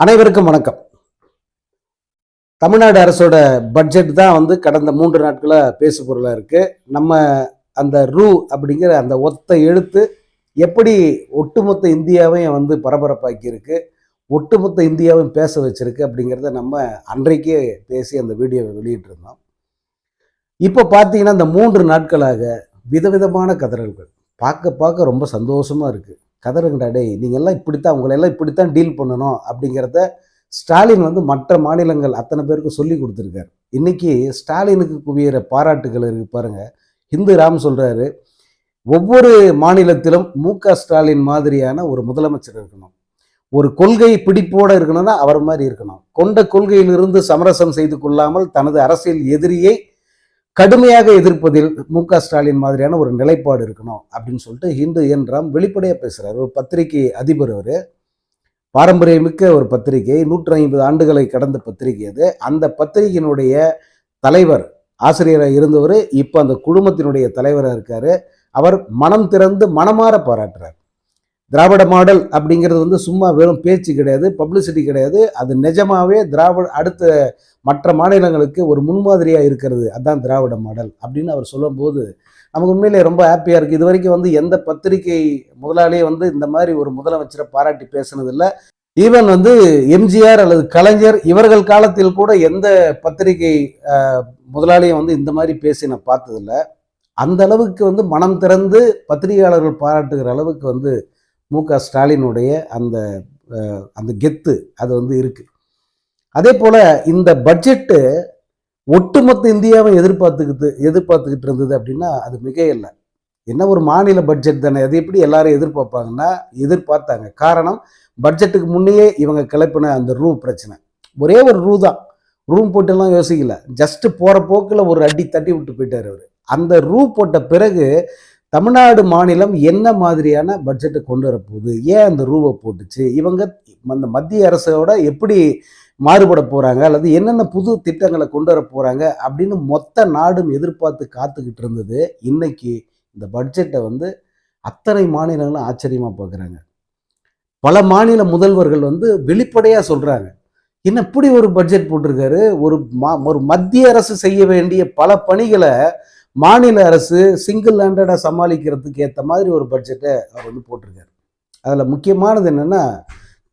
அனைவருக்கும் வணக்கம். தமிழ்நாடு அரசோட பட்ஜெட் தான் வந்து கடந்த மூன்று நாட்களாக பேசு பொருளாக இருக்குது நம்ம அந்த ரூ அப்படிங்கிற அந்த ஒத்த எழுத்து எப்படி ஒட்டுமொத்த இந்தியாவையும் வந்து பரபரப்பாக்கியிருக்கு ஒட்டுமொத்த இந்தியாவையும் பேச வச்சிருக்கு அப்படிங்கிறத நம்ம அன்றைக்கே பேசி அந்த வீடியோவை வெளியிட்டிருந்தோம். இப்போ பார்த்தீங்கன்னா இந்த மூன்று நாட்களாக விதவிதமான கதறல்கள். பார்க்க பார்க்க ரொம்ப சந்தோஷமாக இருக்குது கதறுங்கடா டேய் நீங்கள் எல்லாம் இப்படித்தான் உங்களை எல்லாம் இப்படித்தான் டீல் பண்ணணும் அப்படிங்கிறத ஸ்டாலின் வந்து மற்ற மாநிலங்கள் அத்தனை பேருக்கு சொல்லி கொடுத்துருக்காரு. இன்னைக்கு ஸ்டாலினுக்கு குவியிற பாராட்டுகள் இருக்கு பாருங்க. ஹிந்து ராம் சொல்றாரு ஒவ்வொரு மாநிலத்திலும் மு. க. ஸ்டாலின் மாதிரியான ஒரு முதலமைச்சர் இருக்கணும். ஒரு கொள்கை பிடிப்போடு இருக்கணும்னா அவர் மாதிரி இருக்கணும். கொண்ட கொள்கையிலிருந்து சமரசம் செய்து கொள்ளாமல் தனது அரசியல் எதிரியை கடுமையாக எதிர்ப்பதில் மு க ஸ்டாலின் மாதிரியான ஒரு நிலைப்பாடு இருக்கணும் அப்படின்னு சொல்லிட்டு ஹிந்து என் ராம் வெளிப்படையாக பேசுகிறார் ஒரு பத்திரிகை அதிபர் அவர். பாரம்பரியமிக்க ஒரு பத்திரிகை நூற்றி ஐம்பது ஆண்டுகளை கடந்த பத்திரிகை அது. அந்த பத்திரிகையினுடைய தலைவர் ஆசிரியராக இருந்தவர் இப்போ அந்த குழுமத்தினுடைய தலைவராக இருக்கார். அவர் மனம் திறந்து மனமாற பாராட்டுறார். திராவிட மாடல் அப்படிங்கிறது வந்து சும்மா வெறும் பேச்சு கிடையாது பப்ளிசிட்டி கிடையாது. அது நிஜமாவே திராவிட அடுத்த மற்ற மாநிலங்களுக்கு ஒரு முன்மாதிரியாக இருக்கிறது. அதான் திராவிட மாடல் அப்படின்னு அவர் சொல்லும்போது நமக்கு உண்மையிலே ரொம்ப ஹாப்பியாக இருக்குது இது வரைக்கும் வந்து எந்த பத்திரிகை முதலாளியே வந்து இந்த மாதிரி ஒரு முதலமைச்சரை பாராட்டி பேசுனதில்லை. ஈவன் வந்து எம்ஜிஆர் அல்லது கலைஞர் இவர்கள் காலத்தில் கூட எந்த பத்திரிகை முதலாளியும் வந்து இந்த மாதிரி பேசி நான் பார்த்ததில்ல. அந்த அளவுக்கு வந்து மனம் திறந்து பத்திரிகையாளர்கள் பாராட்டுகிற அளவுக்கு வந்து மு க ஸ்டாலினுடைய அந்த அந்த கெத்து அது வந்து இருக்குது அதே போல் இந்த பட்ஜெட்டு ஒட்டுமொத்த இந்தியாவை எதிர்பார்த்துக்கிட்டு எதிர்பார்த்துக்கிட்டு இருந்தது அப்படின்னா அது மிக இல்லை என்ன ஒரு மாநில பட்ஜெட் தானே அது எப்படி எல்லாரும் எதிர்பார்ப்பாங்கன்னா எதிர்பார்த்தாங்க. காரணம் பட்ஜெட்டுக்கு முன்னையே இவங்க கிளப்பின அந்த ரூ பிரச்சனை. ஒரே ஒரு ரூ தான். ரூம் போட்டுலாம் யோசிக்கல. ஜஸ்ட்டு போகிற போக்கில் ஒரு அடி தட்டி விட்டு போயிட்டார் அவர். அந்த ரூ போட்ட பிறகு தமிழ்நாடு மாநிலம் என்ன மாதிரியான பட்ஜெட்டை கொண்டு வரப்போகுது? ஏன் அந்த ரூவை போட்டுச்சு? இவங்க அந்த மத்திய அரசோட எப்படி மாறுபட போகிறாங்க அல்லது என்னென்ன புது திட்டங்களை கொண்டு வர போகிறாங்க அப்படின்னு மொத்த நாடும் எதிர்பார்த்து காத்துக்கிட்டு இருந்தது. இன்னைக்கு இந்த பட்ஜெட்டை வந்து அத்தனை மாநிலங்களும் ஆச்சரியமாக பார்க்குறாங்க பல மாநில முதல்வர்கள் வந்து வெளிப்படையாக சொல்கிறாங்க என்ன இப்படி ஒரு பட்ஜெட் போட்டிருக்காரு? ஒரு மா ஒரு மத்திய அரசு செய்ய வேண்டிய பல பணிகளை மாநில அரசு சிங்கிள் ஹேண்டடாக சமாளிக்கிறதுக்கு ஏற்ற மாதிரி ஒரு பட்ஜெட்டை அவர் வந்து போட்டிருக்காரு. அதில் முக்கியமானது என்னென்னா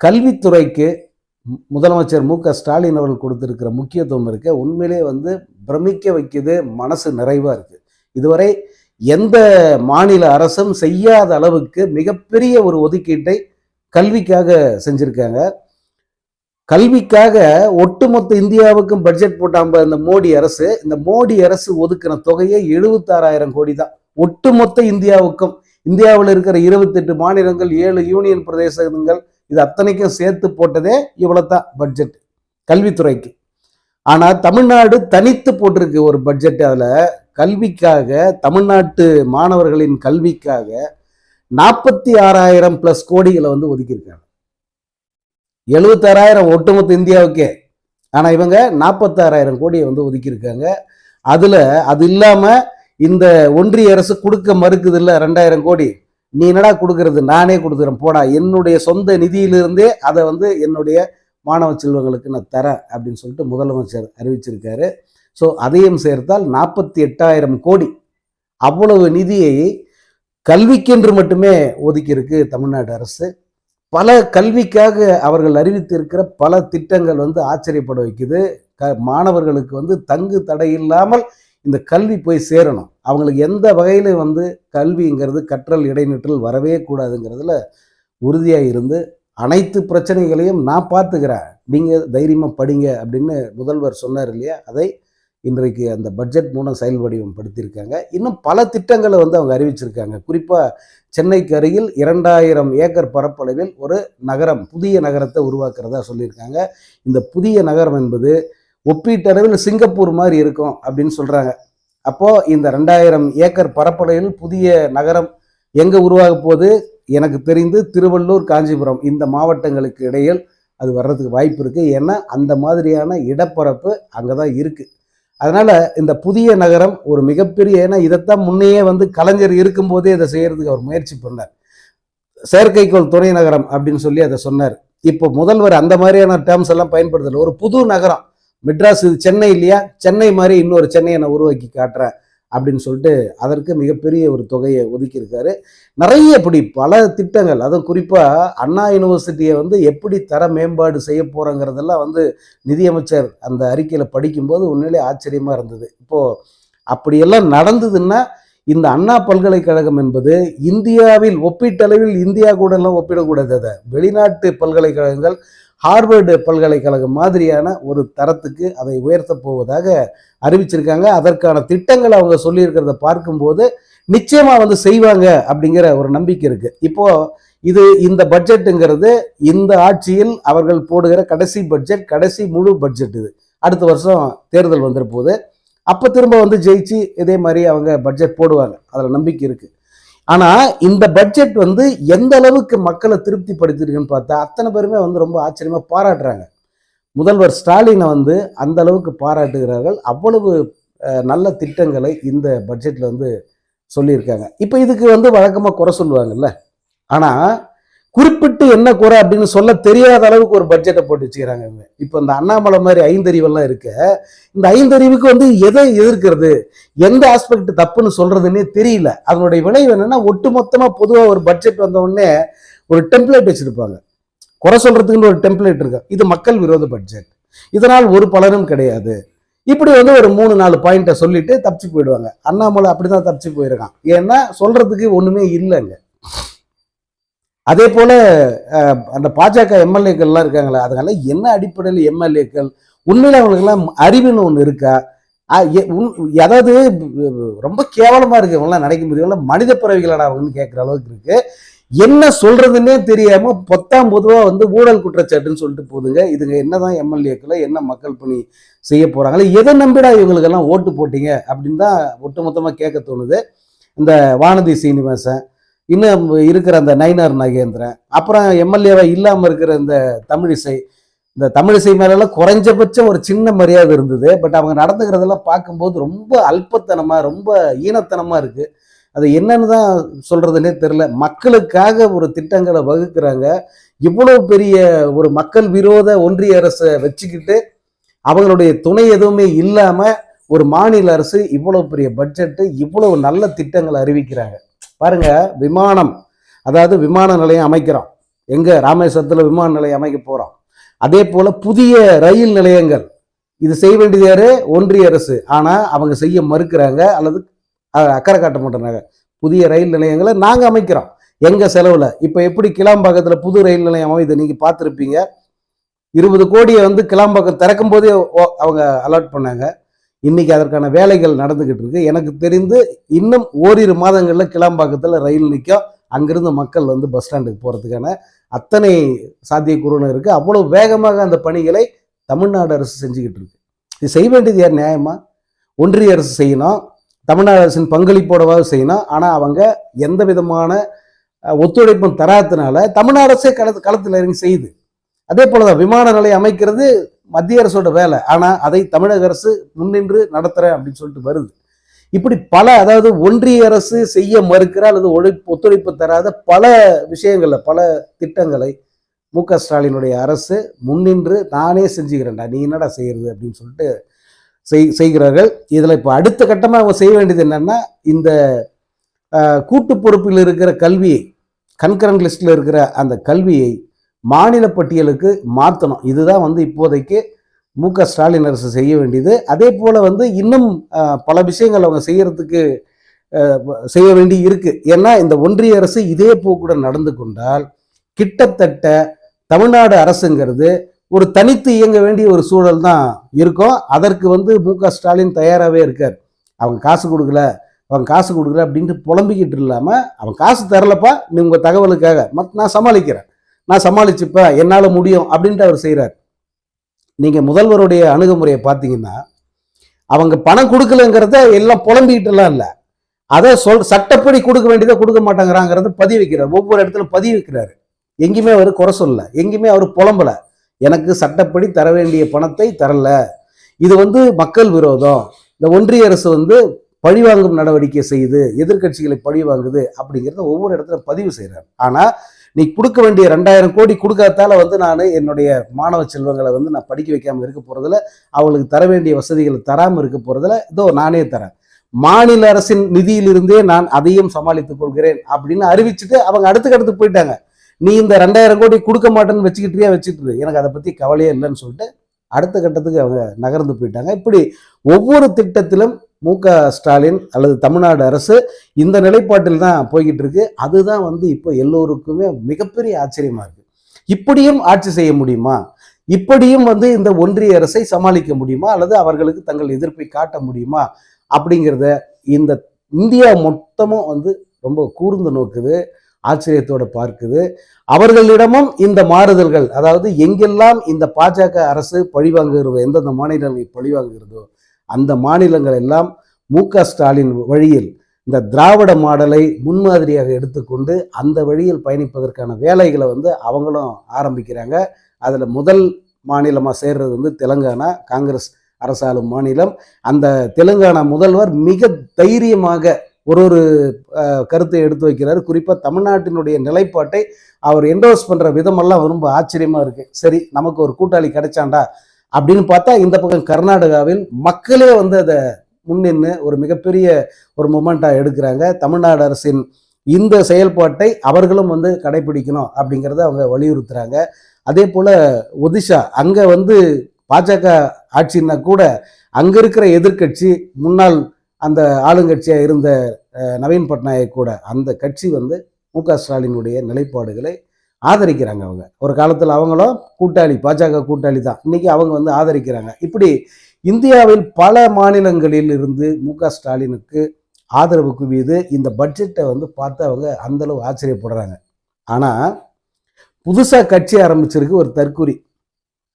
கல்வித்துறைக்கு மு- முதலமைச்சர் மு க ஸ்டாலின் அவர்கள் கொடுத்துருக்கிற முக்கியத்துவம் இருக்க. உண்மையிலே வந்து பிரமிக்க வைக்குது மனசு நிறைவாக இருக்குது இதுவரை எந்த மாநில அரசும் செய்யாத அளவுக்கு மிகப்பெரிய ஒரு ஒதுக்கீட்டை கல்விக்காக செஞ்சுருக்காங்க. கல்விக்காக ஒட்டுமொத்த இந்தியாவுக்கும் பட்ஜெட் போட்டாம்ப இந்த மோடி அரசு. இந்த மோடி அரசு ஒதுக்கின தொகையே எழுபத்தாறாயிரம் கோடி தான். ஒட்டுமொத்த இந்தியாவுக்கும். இந்தியாவில் இருக்கிற இருபத்தெட்டு மாநிலங்கள் ஏழு யூனியன் பிரதேசங்கள் இது அத்தனைக்கும் சேர்த்து போட்டதே இவ்வளோத்தான் தான் பட்ஜெட் கல்வித்துறைக்கு. ஆனால் தமிழ்நாடு தனித்து போட்டிருக்கு ஒரு பட்ஜெட் அதில். கல்விக்காக தமிழ்நாட்டு மாணவர்களின் கல்விக்காக நாற்பத்தி ஆறாயிரம் ப்ளஸ் கோடிகளை வந்து ஒதுக்கியிருக்காங்க. எழுபத்தாறாயிரம் ஒட்டுமொத்த இந்தியாவுக்கே. ஆனால் இவங்க நாற்பத்தாறாயிரம் கோடியை வந்து ஒதுக்கியிருக்காங்க. அதில் அது இல்லாமல் இந்த ஒன்றிய அரசு கொடுக்க மறுக்குது இல்லை ரெண்டாயிரம் கோடி. நீ என்னடா கொடுக்கறது? நானே கொடுக்குறேன் போடா. என்னுடைய சொந்த நிதியிலிருந்தே அதை வந்து என்னுடைய மாணவ செல்வங்களுக்கு நான் தரேன் அப்படின்னு சொல்லிட்டு முதலமைச்சர் அறிவிச்சிருக்காரு. ஸோ அதையும் சேர்த்தால் நாற்பத்தி எட்டாயிரம் கோடி. அவ்வளவு நிதியை கல்விக்கென்று மட்டுமே ஒதுக்கியிருக்கு தமிழ்நாடு அரசு. பல கல்விக்காக அவர்கள் அறிவித்திருக்கிற பல திட்டங்கள் வந்து ஆச்சரியப்பட வைக்குது. க மாணவர்களுக்கு வந்து தங்கு தடை இல்லாமல் இந்த கல்வி போய் சேரணும். அவங்களுக்கு எந்த வகையில் வந்து கல்விங்கிறது கற்றல் இடைநிற்றல் வரவே கூடாதுங்கிறதுல உறுதியாக இருந்து அனைத்து பிரச்சனைகளையும் நான் பார்த்துக்கிறேன். நீங்கள் தைரியமாக படிங்க அப்படின்னு முதல்வர் சொன்னார் இல்லையா? அதை இன்றைக்கு அந்த பட்ஜெட் மூலம் செயல் வடிவம் படுத்தியிருக்காங்க இன்னும் பல திட்டங்களை வந்து அவங்க அறிவிச்சிருக்காங்க. குறிப்பாக சென்னைக்கு அருகில் இரண்டாயிரம் ஏக்கர் பரப்பளவில் ஒரு நகரம் புதிய நகரத்தை உருவாக்குறதா சொல்லியிருக்காங்க. இந்த புதிய நகரம் என்பது ஒப்பீட்டளவில் சிங்கப்பூர் மாதிரி இருக்கும் அப்படின்னு சொல்கிறாங்க அப்போது இந்த ரெண்டாயிரம் ஏக்கர் பரப்பளவில் புதிய நகரம் எங்கே உருவாக போது எனக்கு தெரிந்து திருவள்ளூர் காஞ்சிபுரம் இந்த மாவட்டங்களுக்கு இடையில் அது வர்றதுக்கு வாய்ப்பு இருக்குது ஏன்னா அந்த மாதிரியான இடப்பரப்பு அங்கே தான் இருக்குது அதனால் இந்த புதிய நகரம் ஒரு மிகப்பெரிய ஏன்னா இதைத்தான் முன்னையே வந்து கலைஞர் இருக்கும்போதே இதை செய்யறதுக்கு அவர் முயற்சி பண்ணார். செயற்கைக்கோள் துணை நகரம் அப்படின்னு சொல்லி அதை சொன்னார். இப்போ முதல்வர் அந்த மாதிரியான டேர்ம்ஸ் எல்லாம் பயன்படுத்தல. ஒரு புது நகரம். மெட்ராஸ் இது சென்னை இல்லையா? சென்னை மாதிரி இன்னொரு சென்னையை நான் உருவாக்கி காட்டுறேன். அப்படின்னு சொல்லிட்டு அதற்கு மிகப்பெரிய ஒரு தொகையை ஒதுக்கியிருக்காரு. நிறைய இப்படி பல திட்டங்கள் அதுவும் குறிப்பாக அண்ணா யூனிவர்சிட்டியை வந்து எப்படி தர மேம்பாடு செய்ய போகிறோங்கிறதெல்லாம் வந்து நிதியமைச்சர் அந்த அறிக்கையில் படிக்கும்போது உண்மையிலே ஆச்சரியமாக இருந்தது. இப்போது அப்படியெல்லாம் நடந்ததுன்னா இந்த அண்ணா பல்கலைக்கழகம் என்பது இந்தியாவில் ஒப்பீட்டளவில் இந்தியா கூட எல்லாம் ஒப்பிடக்கூடாது அதை. வெளிநாட்டு பல்கலைக்கழகங்கள் ஹார்வர்டு பல்கலைக்கழகம் மாதிரியான ஒரு தரத்துக்கு அதை உயர்த்தப் போவதாக அறிவிச்சிருக்காங்க. அதற்கான திட்டங்களை அவங்க சொல்லியிருக்கிறத பார்க்கும்போது நிச்சயமா வந்து செய்வாங்க அப்படிங்கிற ஒரு நம்பிக்கை இருக்கு. இப்போ இது இந்த பட்ஜெட்டுங்கிறது இந்த ஆட்சியில் அவர்கள் போடுகிற கடைசி பட்ஜெட் கடைசி முழு பட்ஜெட் இது. அடுத்த வருஷம் தேர்தல் வந்திருப்போது அப்போ திரும்ப வந்து ஜெயிச்சு இதே மாதிரி அவங்க பட்ஜெட் போடுவாங்க. அதில் நம்பிக்கை இருக்குது ஆனால் இந்த பட்ஜெட் வந்து எந்த அளவுக்கு மக்களை திருப்திப்படுத்திருக்குன்னு பார்த்தா அத்தனை பேருமே வந்து ரொம்ப ஆச்சரியமாக பாராட்டுறாங்க. முதல்வர் ஸ்டாலினை வந்து அந்த அளவுக்கு பாராட்டுகிறார்கள். அவ்வளவு நல்ல திட்டங்களை இந்த பட்ஜெட்டில் வந்து சொல்லியிருக்காங்க. இப்போ இதுக்கு வந்து வழக்கமாக குறை சொல்லுவாங்கல்ல. ஆனால் குறிப்பிட்டு என்ன குறை அப்படின்னு சொல்ல தெரியாத அளவுக்கு ஒரு பட்ஜெட்டை போட்டு வச்சுக்கிறாங்க இவங்க. இப்போ இந்த அண்ணாமலை மாதிரி ஐந்தறிவெல்லாம் இருக்க இந்த ஐந்தறிவுக்கு வந்து எதை எதிர்க்கிறது எந்த ஆஸ்பெக்ட் தப்புன்னு சொல்றதுன்னே தெரியல. அதனுடைய விளைவு என்னன்னா ஒட்டுமொத்தமாக பொதுவாக ஒரு பட்ஜெட் வந்தவுடனே ஒரு டெம்ப்ளேட் வச்சிருப்பாங்க. குறை சொல்றதுக்குன்னு ஒரு டெம்ப்ளேட் இருக்கு. இது மக்கள் விரோத பட்ஜெட் இதனால் ஒரு பலனும் கிடையாது. இப்படி வந்து ஒரு மூணு நாலு பாயிண்ட்டை சொல்லிட்டு தப்பிச்சு போயிடுவாங்க. அண்ணாமலை அப்படிதான் தப்பிச்சு போயிருக்கான். ஏன்னா சொல்றதுக்கு ஒன்றுமே இல்லைங்க. அதே போல் அந்த பாஜக எம்எல்ஏக்கள்லாம் இருக்காங்களே அதனால என்ன அடிப்படையில் எம்எல்ஏக்கள்? உண்மையில் அவங்களுக்கெல்லாம் அறிவுன்னு ஒன்று இருக்கா? எ- உன்- அதாவது ரொம்ப கேவலமாக இருக்கு இவங்களாம் நினைக்க முடியும். மனித பிறவிகளடா அவங்கன்னு கேட்குற அளவுக்கு இருக்கு. என்ன சொல்றதுன்னே தெரியாம பொத்தாம் பொதுவாக வந்து ஊழல் குற்றச்சாட்டுன்னு சொல்லிட்டு போதுங்க. இதுங்க என்னதான் எம்எல்ஏக்களை என்ன மக்கள் பணி செய்ய போறாங்களே எதை நம்பிடா இவங்களுக்கெல்லாம் ஓட்டு போட்டீங்க? அப்படின்னு தான் ஒட்டுமொத்தமாக கேட்க தோணுது. இந்த வானதி சீனிவாசன் இன்னும் இருக்கிற அந்த நயினார் நாகேந்திரன் அப்புறம் எம்எல்ஏவாக இல்லாமல் இருக்கிற இந்த தமிழிசை இந்த தமிழிசை மேலெல்லாம் குறைஞ்சபட்சம் ஒரு சின்ன மரியாதை இருந்தது. பட் அவங்க நடந்துக்கிறதெல்லாம் பார்க்கும்போது ரொம்ப அல்பத்தனமாக ரொம்ப ஈனத்தனமாக இருக்குது அது என்னன்னு தான் சொல்கிறதுனே தெரில மக்களுக்காக ஒரு திட்டங்களை வகுக்கிறாங்க. இவ்வளோ பெரிய ஒரு மக்கள் விரோத ஒன்றிய அரசை வச்சுக்கிட்டு அவங்களுடைய துணை எதுவுமே இல்லாமல் ஒரு மாநில அரசு இவ்வளோ பெரிய பட்ஜெட்டு இவ்வளோ நல்ல திட்டங்களை அறிவிக்கிறாங்க. பாருங்க விமானம் அதாவது விமான நிலையம் அமைக்கிறோம். எங்க? ராமேஸ்வரத்தில் விமான நிலையம் அமைக்க போறோம். அதே போல புதிய ரயில் நிலையங்கள். இது செய்ய வேண்டியது யாரு? ஒன்றிய அரசு. ஆனா அவங்க செய்ய மறுக்கிறாங்க அல்லது அக்கறை காட்ட மாட்டேறாங்க புதிய ரயில் நிலையங்களை நாங்க அமைக்கிறோம். எங்க செலவுல? இப்ப எப்படி கிளாம்பாக்கத்துல புது ரயில் நிலையம் அமைது நீங்க பார்த்துருப்பீங்க. இருபது கோடியை வந்து கிளாம்பாக்கம் திறக்கும் போதே ஓ- அவங்க அலாட் பண்ணாங்க. இன்னைக்கு அதற்கான வேலைகள் நடந்துகிட்டு இருக்கு. எனக்கு தெரிந்து இன்னும் ஓரிரு மாதங்கள்ல கிளாம்பாக்கத்துல ரயில் நிற்கும். அங்கிருந்து மக்கள் வந்து பஸ் ஸ்டாண்டுக்கு போறதுக்கான அத்தனை சாத்தியக்கூறுன்னு இருக்கு. அவ்வளவு வேகமாக அந்த பணிகளை தமிழ்நாடு அரசு செஞ்சுக்கிட்டு இருக்கு. இது செய்ய வேண்டியது யார்? நியாயமா? ஒன்றிய அரசு செய்யணும். தமிழ்நாடு அரசின் பங்களிப்போடவாவது செய்யணும். ஆனால் அவங்க எந்த விதமான ஒத்துழைப்பும் தராதனால தமிழ்நாடு அரசே களத்து களத்தில் இறங்கி செய்யுது. அதே போலதான் விமான நிலையம் அமைக்கிறது மத்திய அரசோட வேலை. ஆனால் அதை தமிழக அரசு முன்னின்று நடத்துகிறேன் அப்படின்னு சொல்லிட்டு வருது. இப்படி பல அதாவது ஒன்றிய அரசு செய்ய மறுக்கிற அல்லது ஒழைப்பு ஒத்துழைப்பு தராத பல விஷயங்களில் பல திட்டங்களை மு க ஸ்டாலினுடைய அரசு முன்னின்று நானே செஞ்சுக்கிறேன்டா. நீ என்னடா செய்கிறது அப்படின்னு சொல்லிட்டு செய் செய்கிறார்கள். இதில் இப்போ அடுத்த கட்டமாக அவங்க செய்ய வேண்டியது என்னென்னா இந்த கூட்டு பொறுப்பில் இருக்கிற கல்வியை கன்கரண்ட் லிஸ்ட்டில் இருக்கிற அந்த கல்வியை மாநில பட்டியலுக்கு மாற்றணும் இதுதான் வந்து இப்போதைக்கு மு க ஸ்டாலின் அரசு செய்ய வேண்டியது. அதே போல் வந்து இன்னும் பல விஷயங்கள் அவங்க செய்யறதுக்கு செய்ய வேண்டி இருக்கு. ஏன்னா இந்த ஒன்றிய அரசு இதே போக்குடன் நடந்து கொண்டால் கிட்டத்தட்ட தமிழ்நாடு அரசுங்கிறது ஒரு தனித்து இயங்க வேண்டிய ஒரு சூழல் தான் இருக்கும். அதற்கு வந்து மு க ஸ்டாலின் தயாராகவே இருக்கார். அவங்க காசு கொடுக்கல அவன் காசு கொடுக்கல அப்படின்ட்டு புலம்பிக்கிட்டு இல்லாமல் அவன் காசு தரலப்பா நீ உங்கள் தகவலுக்காக. மத் நான் சமாளிக்கிறேன். நான் சமாளிச்சுப்பேன் என்னால் முடியும் அப்படின்ட்டு அவர் செய்கிறார் நீங்கள் முதல்வருடைய அணுகுமுறையை பார்த்தீங்கன்னா அவங்க பணம் கொடுக்கலங்கிறத எல்லாம் புலம்பிக்கிட்டுலாம் இல்லை. அதை சொல் சட்டப்படி கொடுக்க வேண்டியதை கொடுக்க மாட்டாங்கிறாங்கிறத பதிவு வைக்கிறார். ஒவ்வொரு இடத்துல பதிவு வைக்கிறாரு. எங்கேயுமே அவர் குறை சொல்லலை. எங்கேயுமே அவர் புலம்பல. எனக்கு சட்டப்படி தர வேண்டிய பணத்தை தரல. இது வந்து மக்கள் விரோதம். இந்த ஒன்றிய அரசு வந்து பழிவாங்கும் நடவடிக்கை செய்யுது. எதிர்கட்சிகளை பழி வாங்குது அப்படிங்கிறத ஒவ்வொரு இடத்துல பதிவு செய்கிறார் ஆனால் நீ கொடுக்க வேண்டிய ரெண்டாயிரம் கோடி கொடுக்காதால வந்து நான் என்னுடைய மாணவ செல்வங்களை வந்து நான் படிக்க வைக்காமல் இருக்க போகிறதில்ல அவங்களுக்கு தர வேண்டிய வசதிகளை தராமல் இருக்க போறதுல இதோ நானே தரேன். மாநில அரசின் நிதியிலிருந்தே நான் அதையும் சமாளித்துக் கொள்கிறேன் அப்படின்னு அறிவிச்சுட்டு அவங்க அடுத்த அடுத்து போயிட்டாங்க. நீ இந்த ரெண்டாயிரம் கோடி கொடுக்க மாட்டேன்னு வச்சுக்கிட்டே வச்சுட்டு எனக்கு அதை பற்றி கவலையே இல்லைன்னு சொல்லிட்டு அடுத்த கட்டத்துக்கு அவங்க நகர்ந்து போயிட்டாங்க. இப்படி ஒவ்வொரு திட்டத்திலும் மு. க. ஸ்டாலின் அல்லது தமிழ்நாடு அரசு இந்த நிலைப்பாட்டில் தான் போய்கிட்டு இருக்கு. அதுதான் வந்து இப்போ எல்லோருக்குமே மிகப்பெரிய ஆச்சரியமா இருக்கு. இப்படியும் ஆட்சி செய்ய முடியுமா? இப்படியும் வந்து இந்த ஒன்றிய அரசை சமாளிக்க முடியுமா? அல்லது அவர்களுக்கு தங்கள் எதிர்ப்பை காட்ட முடியுமா? அப்படிங்கிறத இந்த இந்தியா மொத்தமும் வந்து ரொம்ப கூர்ந்து நோக்குது ஆச்சரியத்தோடு பார்க்குது. அவர்களிடமும் இந்த மாறுதல்கள் அதாவது எங்கெல்லாம் இந்த பாஜக அரசு பழிவாங்குகிறதோ எந்தெந்த மாநிலங்கள் பழிவாங்குகிறதோ அந்த மாநிலங்கள் எல்லாம் மு ஸ்டாலின் வழியில் இந்த திராவிட மாடலை முன்மாதிரியாக எடுத்துக்கொண்டு அந்த வழியில் பயணிப்பதற்கான வேலைகளை வந்து அவங்களும் ஆரம்பிக்கிறாங்க. அதில் முதல் மாநிலமாக சேர்றது வந்து தெலுங்கானா காங்கிரஸ் அரசாளும் மாநிலம். அந்த தெலுங்கானா முதல்வர் மிக தைரியமாக ஒரு ஒரு கருத்தை எடுத்து வைக்கிறார். குறிப்பாக தமிழ்நாட்டினுடைய நிலைப்பாட்டை அவர் என்டோஸ் பண்ணுற விதமெல்லாம் ரொம்ப ஆச்சரியமாக இருக்குது சரி நமக்கு ஒரு கூட்டாளி கிடைச்சாண்டா? அப்படின்னு பார்த்தா இந்த பக்கம் கர்நாடகாவில் மக்களே வந்து அதை முன்னின்று ஒரு மிகப்பெரிய ஒரு மூமெண்ட்டாக எடுக்கிறாங்க. தமிழ்நாடு அரசின் இந்த செயல்பாட்டை அவர்களும் வந்து கடைபிடிக்கணும் அப்படிங்கிறத அவங்க வலியுறுத்துகிறாங்க அதே போல் ஒதிஷா அங்கே வந்து பாஜக ஆட்சின்னா கூட அங்கே இருக்கிற எதிர்க்கட்சி முன்னாள் அந்த ஆளுங்கட்சியாக இருந்த நவீன் பட்நாயக் கூட அந்த கட்சி வந்து மு க ஸ்டாலினுடைய நிலைப்பாடுகளை ஆதரிக்கிறாங்க அவங்க. ஒரு காலத்தில் அவங்களும் கூட்டாளி பாஜக கூட்டாளி தான். இன்றைக்கி அவங்க வந்து ஆதரிக்கிறாங்க. இப்படி இந்தியாவில் பல மாநிலங்களில் இருந்து மு க ஸ்டாலினுக்கு ஆதரவு குவியுது இந்த பட்ஜெட்டை வந்து பார்த்து அவங்க அந்த அளவு ஆச்சரியப்படுறாங்க. ஆனால் புதுசாக கட்சி ஆரம்பிச்சிருக்கு ஒரு தற்குறி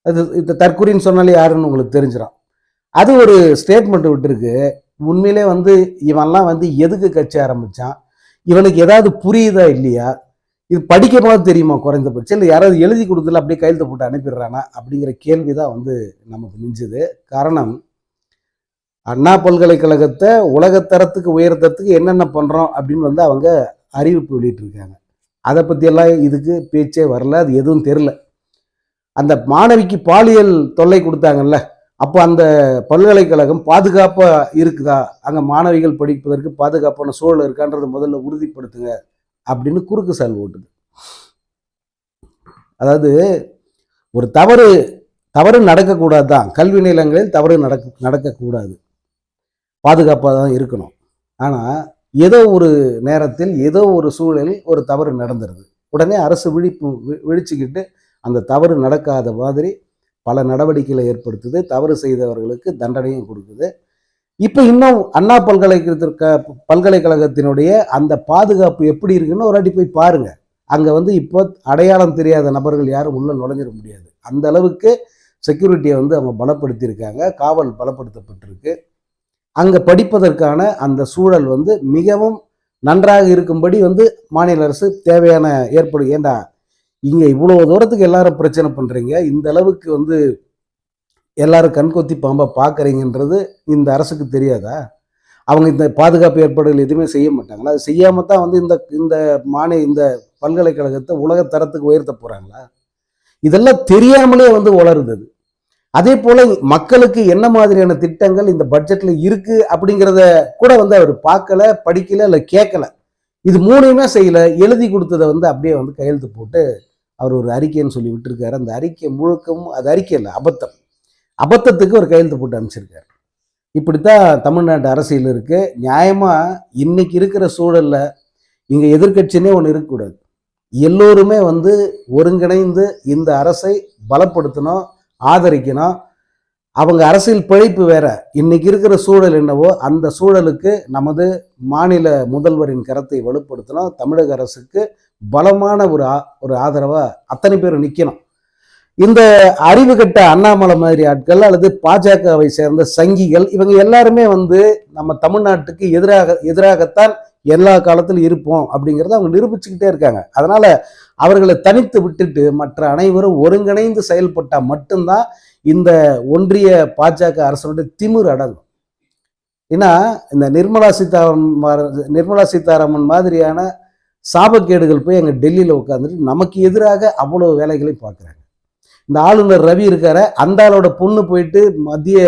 அது இந்த தற்குறின்னு சொன்னாலே யாருன்னு உங்களுக்கு தெரிஞ்சிடும் அது ஒரு ஸ்டேட்மெண்ட் விட்டுருக்கு. உண்மையிலே வந்து இவன்லாம் வந்து எதுக்கு கட்சி ஆரம்பித்தான் இவனுக்கு ஏதாவது புரியுதா இல்லையா? இது படிக்கமாக தெரியுமா குறைந்தபட்சம்? இல்லை யாராவது எழுதி கொடுத்துல அப்படியே கையெழுத்து போட்டு அனுப்பிடுறானா? அப்படிங்கிற கேள்வி தான் வந்து நமக்கு மிஞ்சுது. காரணம் அண்ணா பல்கலைக்கழகத்தை உலகத்தரத்துக்கு உயர்த்தறதுக்கு என்னென்ன பண்ணுறோம் அப்படின்னு வந்து அவங்க அறிவிப்பு வெளியிட்டிருக்காங்க. அதை பற்றியெல்லாம் இதுக்கு பேச்சே வரல அது எதுவும் தெரில அந்த மாணவிக்கு பாலியல் தொல்லை கொடுத்தாங்கல்ல அப்போ அந்த பல்கலைக்கழகம் பாதுகாப்பாக இருக்குதா? அங்கே மாணவிகள் படிப்பதற்கு பாதுகாப்பான சூழல் இருக்கான்றது முதல்ல உறுதிப்படுத்துங்க. அப்படின்னு குறுக்கு சால் ஓட்டுது. அதாவது ஒரு தவறு தவறு நடக்கக்கூடாது தான் கல்வி நிலங்களில் தவறு நடக்க நடக்கக்கூடாது. பாதுகாப்பாக தான் இருக்கணும். ஆனால் ஏதோ ஒரு நேரத்தில் ஏதோ ஒரு சூழலில் ஒரு தவறு நடந்துருது. உடனே அரசு விழிப்பு வி- விழிச்சுக்கிட்டு அந்த தவறு நடக்காத மாதிரி பல நடவடிக்கைகளை ஏற்படுத்துது. தவறு செய்தவர்களுக்கு தண்டனையும் கொடுக்குது. இப்போ இன்னும் அண்ணா பல்கலைக்கழக பல்கலைக்கழகத்தினுடைய அந்த பாதுகாப்பு எப்படி இருக்குன்னு ஒரு வாட்டி போய் பாருங்க. அங்கே வந்து இப்போ அடையாளம் தெரியாத நபர்கள் யாரும் உள்ள நுழைஞ்சிட முடியாது. அந்த அளவுக்கு செக்யூரிட்டியை வந்து அவங்க பலப்படுத்தியிருக்காங்க. காவல் பலப்படுத்தப்பட்டிருக்கு. அங்கே படிப்பதற்கான அந்த சூழல் வந்து மிகவும் நன்றாக இருக்கும்படி வந்து மாநில அரசு தேவையான ஏற்படு. ஏண்டா இங்கே இவ்வளோ தூரத்துக்கு எல்லாரும் பிரச்சனை பண்ணுறீங்க இந்த அளவுக்கு வந்து எல்லாரும் கண்கொத்தி பாம்பை பார்க்குறீங்கன்றது இந்த அரசுக்கு தெரியாதா? அவங்க இந்த பாதுகாப்பு ஏற்பாடுகள் எதுவுமே செய்ய மாட்டாங்களா? அது செய்யாமல் தான் வந்து இந்த இந்த மாநில இந்த பல்கலைக்கழகத்தை உலக தரத்துக்கு உயர்த்த போகிறாங்களா இதெல்லாம் தெரியாமலே வந்து வளருது அது. அதே போல் மக்களுக்கு என்ன மாதிரியான திட்டங்கள் இந்த பட்ஜெட்டில் இருக்குது அப்படிங்கிறத கூட வந்து அவர் பார்க்கல படிக்கல இல்லை கேட்கல. இது மூணையுமே செய்யலை. எழுதி கொடுத்ததை வந்து அப்படியே வந்து கையெழுத்து போட்டு அவர் ஒரு அறிக்கைன்னு சொல்லி விட்டுருக்காரு. அந்த அறிக்கை முழுக்கவும் அது அறிக்கை இல்லை அபத்தம். அபத்தத்துக்கு ஒரு கையெழுத்து போட்டு அனுப்பிச்சிருக்காரு. இப்படித்தான் தமிழ்நாட்டு அரசியல் இருக்கு. நியாயமாக இன்னைக்கு இருக்கிற சூழலில் இங்கே எதிர்கட்சினே ஒன்று இருக்கக்கூடாது. எல்லோருமே வந்து ஒருங்கிணைந்து இந்த அரசை பலப்படுத்தணும் ஆதரிக்கணும். அவங்க அரசியல் பிழைப்பு வேற. இன்னைக்கு இருக்கிற சூழல் என்னவோ அந்த சூழலுக்கு நமது மாநில முதல்வரின் கரத்தை வலுப்படுத்தணும். தமிழக அரசுக்கு பலமான ஒரு ஆ- ஒரு ஆதரவாக அத்தனை பேரும் நிற்கணும் இந்த அறிவு கட்ட அண்ணாமலை மாதிரி ஆட்கள் அல்லது பாஜகவை சேர்ந்த சங்கிகள் இவங்க எல்லாருமே வந்து நம்ம தமிழ்நாட்டுக்கு எதிராக எதிராகத்தான் எல்லா காலத்திலும் இருப்போம் அப்படிங்கிறத அவங்க நிரூபிச்சுக்கிட்டே இருக்காங்க. அதனால அவர்களை தனித்து விட்டுட்டு மற்ற அனைவரும் ஒருங்கிணைந்து செயல்பட்டால் மட்டும்தான் இந்த ஒன்றிய பாஜக அரசனுடைய திமிர் அடங்கும். ஏன்னா இந்த நிர்மலா சீதாராமன் நிர்மலா சீதாராமன் மாதிரியான சாபக்கேடுகள் போய் அங்கே டெல்லியில் உட்காந்துட்டு நமக்கு எதிராக அவ்வளோ வேலைகளையும் பார்க்குறாங்க. இந்த ஆளுநர் ரவி இருக்கார அந்த ஆளோட பொண்ணு போயிட்டு மத்திய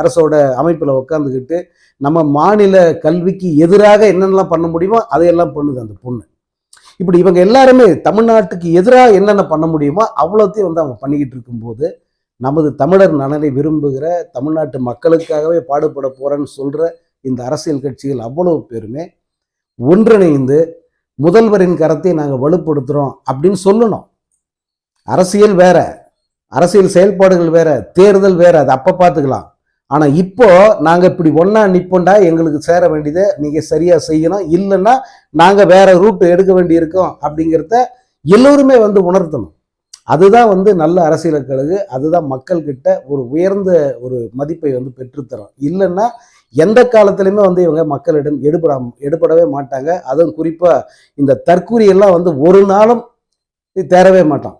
அரசோட அமைப்பில் உட்காந்துக்கிட்டு நம்ம மாநில கல்விக்கு எதிராக என்னென்னலாம் பண்ண முடியுமோ அதையெல்லாம் பண்ணுது அந்த பொண்ணு. இப்படி இவங்க எல்லாருமே தமிழ்நாட்டுக்கு எதிராக என்னென்ன பண்ண முடியுமோ அவ்வளோத்தையும் வந்து அவங்க பண்ணிக்கிட்டு இருக்கும்போது நமது தமிழர் நலனை விரும்புகிற தமிழ்நாட்டு மக்களுக்காகவே பாடுபட போகிறேன்னு சொல்கிற இந்த அரசியல் கட்சிகள் அவ்வளவு பேருமே ஒன்றிணைந்து முதல்வரின் கரத்தை நாங்கள் வலுப்படுத்துகிறோம் அப்படின்னு சொல்லணும். அரசியல் வேற. அரசியல் செயல்பாடுகள் வேற தேர்தல் வேற அது அப்போ பார்த்துக்கலாம். ஆனால் இப்போ நாங்கள் இப்படி ஒன்றா நிற்போண்டா எங்களுக்கு சேர வேண்டியதை நீங்கள் சரியாக செய்யணும். இல்லைன்னா நாங்கள் வேற ரூட் எடுக்க வேண்டியிருக்கோம் அப்படிங்கிறத எல்லோருமே வந்து உணர்த்தணும். அதுதான் வந்து நல்ல அரசியல் கழகு அதுதான் மக்கள்கிட்ட ஒரு உயர்ந்த ஒரு மதிப்பை வந்து பெற்றுத்தரும். இல்லைன்னா எந்த காலத்திலுமே வந்து இவங்க மக்களிடம் எடுபட எடுபடவே மாட்டாங்க. அதுவும் குறிப்பாக இந்த தற்கூரியெல்லாம் வந்து ஒரு நாளும் தேரவே மாட்டான்.